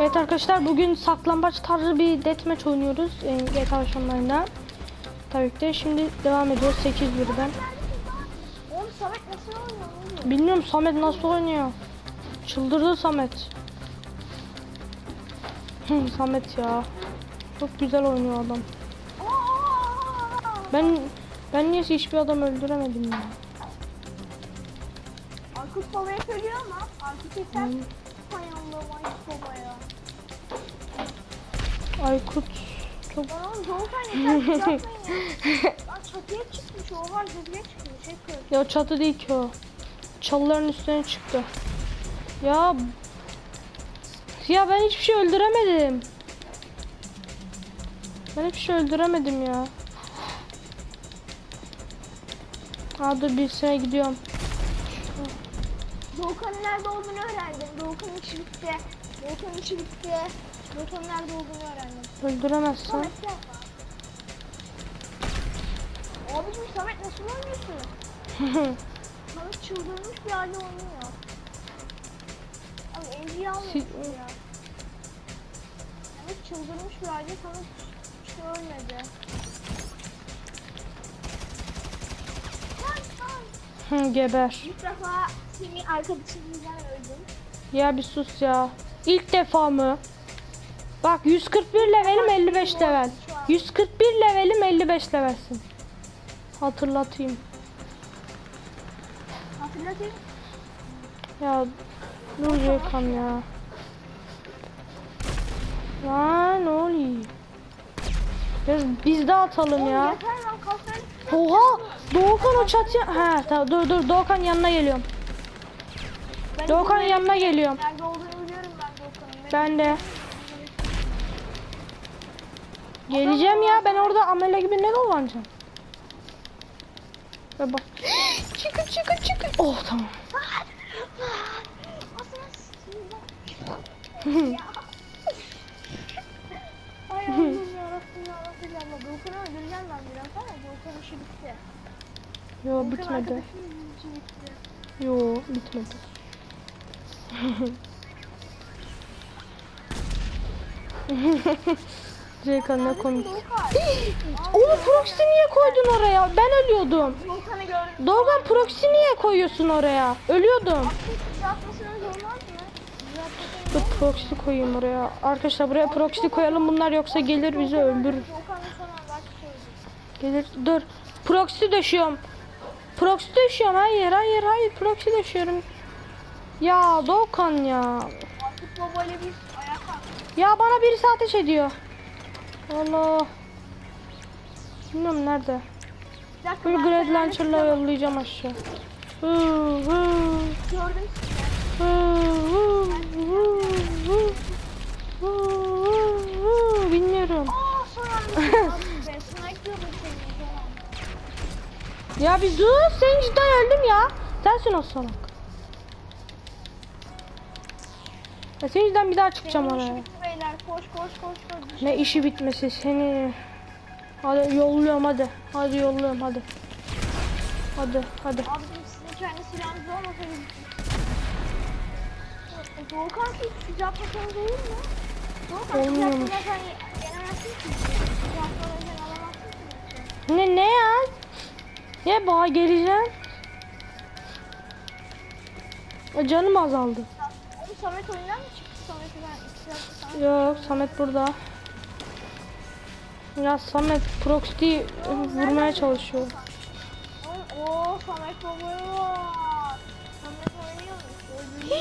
Evet arkadaşlar bugün saklambaç tarzı bir deathmatch oynuyoruz e, GTA 5 Online'da. Tabii ki de şimdi devam ediyoruz 8 birden. Oğlum Samet nasıl oynuyor? Bilmiyorum Samet nasıl oynuyor. Çıldırdı Samet. Samet ya. Çok güzel oynuyor adam. Ben ben niye hiçbir adam öldüremedim ya. Aykut babaya söylüyor ama Aykut yeter. Hay Allah'ım Aykut babaya. Aykut çok çatıya çıkmış oha çatıya çıkmış. Şey ya çatı değil ki o. Çalıların üstüne çıktı. Ya ya ben hiçbir şey öldüremedim. Ben hiçbir şey öldüremedim ya. Aa dur birisine gidiyorum. Doğukan'ın nerede olduğunu öğrendim. Doğukan'ın işi bitti. Doğukan'ın işi bitti. Doğukan'ın nerede olduğunu öğrendim. Öldüremezsen. Samet yapma. Abicim Samet nasıl oynuyorsun? Samet çıldırmış bir halde oynuyor. Abi MG'yi almıyorsun Si- ya. Samet çıldırmış bir halde Samet işte ölmedi. Hı, Geber. İlk defa seni arkadaşımızdan öldüm. Ya bir sus ya. İlk defa mı? Bak 141 levelim 55 level. 141 levelim 55 levelsin. Hatırlatayım. Hatırlatayım. Ya dur Gökhan ya. Lan oluyor? Biraz biz de atalım ya. Oha! Doğukan o çatıya... He tamam dur dur Doğukan yanına geliyorum. Ben Doğukan'ın isim yanına geliyorum. Ben de. Geleceğim ya ben orada amele gibi ne dolanacağım? Ve bak. çıkın çıkın çıkın. Oh tamam. Ay Allah'ım yarabbim yarabbim yarabbim. Doğukan'ı öldüreceğim ben biraz ama Doğukan işi bitti. Yo bitmedi. Yo bitmedi. Zekan ne komik. Onu proxy niye koydun oraya? Ben ölüyordum. Doğukan proxy niye koyuyorsun oraya? Ölüyordum. Dur proxy koyayım oraya. Arkadaşlar buraya proxy koyalım bunlar yoksa gelir bizi öldürür. Gelir dur. Proxy döşüyorum. Proxy döşüyorum. Hayır hayır hayır proxy döşüyorum. Ya Doğukan ya. Ya bana birisi ateş ediyor. Allah. Bilmiyorum nerede. Bir Great Launcher'la yollayacağım aşağı. Hı, hı, Gördüm hı, hı, hı, hı, hı, hı. Bilmiyorum. Aa anda. Ya bir dur sen cidden öldüm ya. Sensin o salak. Ya senin yüzünden bir daha çıkacağım oraya. Koş koş koş koş. Ne işi bitmesi seni. Hadi yolluyorum hadi. Hadi yolluyorum hadi. Hadi hadi. Abicim sizin kendi silahınız olmasa biz... E, Doğukan siz siz yapmasanız olur mu? Doğukan siz Olmuyormuş. yapmasan yenemezsin ki. Siz yapmadan alamazsın ki. Ne ne ya? Ya bana geleceğim. O Canım azaldı. Oğlum Samet oyundan mı çıktı? Samet'i ben Yok Samet burada. Ya Samet proxy vurmaya çalışıyor. Ooo Samet oynuyormuş. Öldürdü.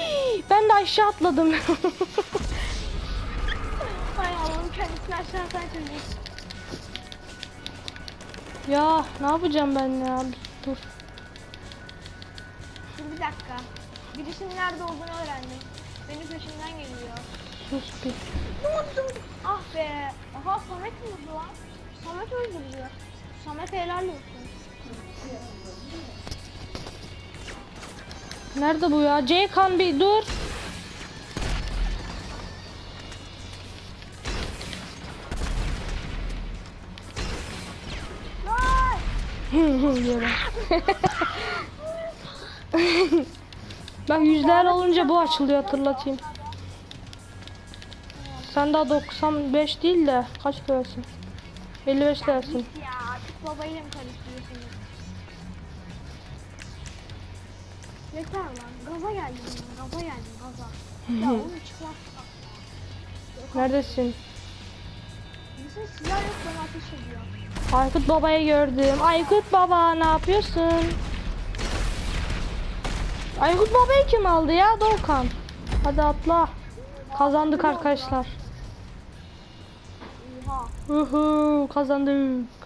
Ben de aşağı atladım. Hay Allah'ım kendisini aşağı sen ya ne yapacağım ben ya? Dur. Dur bir dakika. Birisinin nerede olduğunu öğrendim. Benim peşimden geliyor. Sus. Ne oldu? Ah be. Aha Samet mi vurdu lan? Samet öldürdü. Samet helal olsun. Nerede bu ya? Ceykan bir dur. Bak yüzler olunca bu açılıyor hatırlatayım. Sen daha 95 değil de kaç levelsin? 55 levelsin. Git ya artık babayla mı karıştırıyorsunuz? Yeter lan gaza geldim ya gaza geldim gaza. Ya çıkmaz. Neredesin? Bizim silah yok ben ateş ediyorum. Aykut babayı gördüm. Aykut baba ne yapıyorsun? Aykut babayı kim aldı ya Doğukan? Hadi atla. Kazandık arkadaşlar. Oha. Uhu kazandık.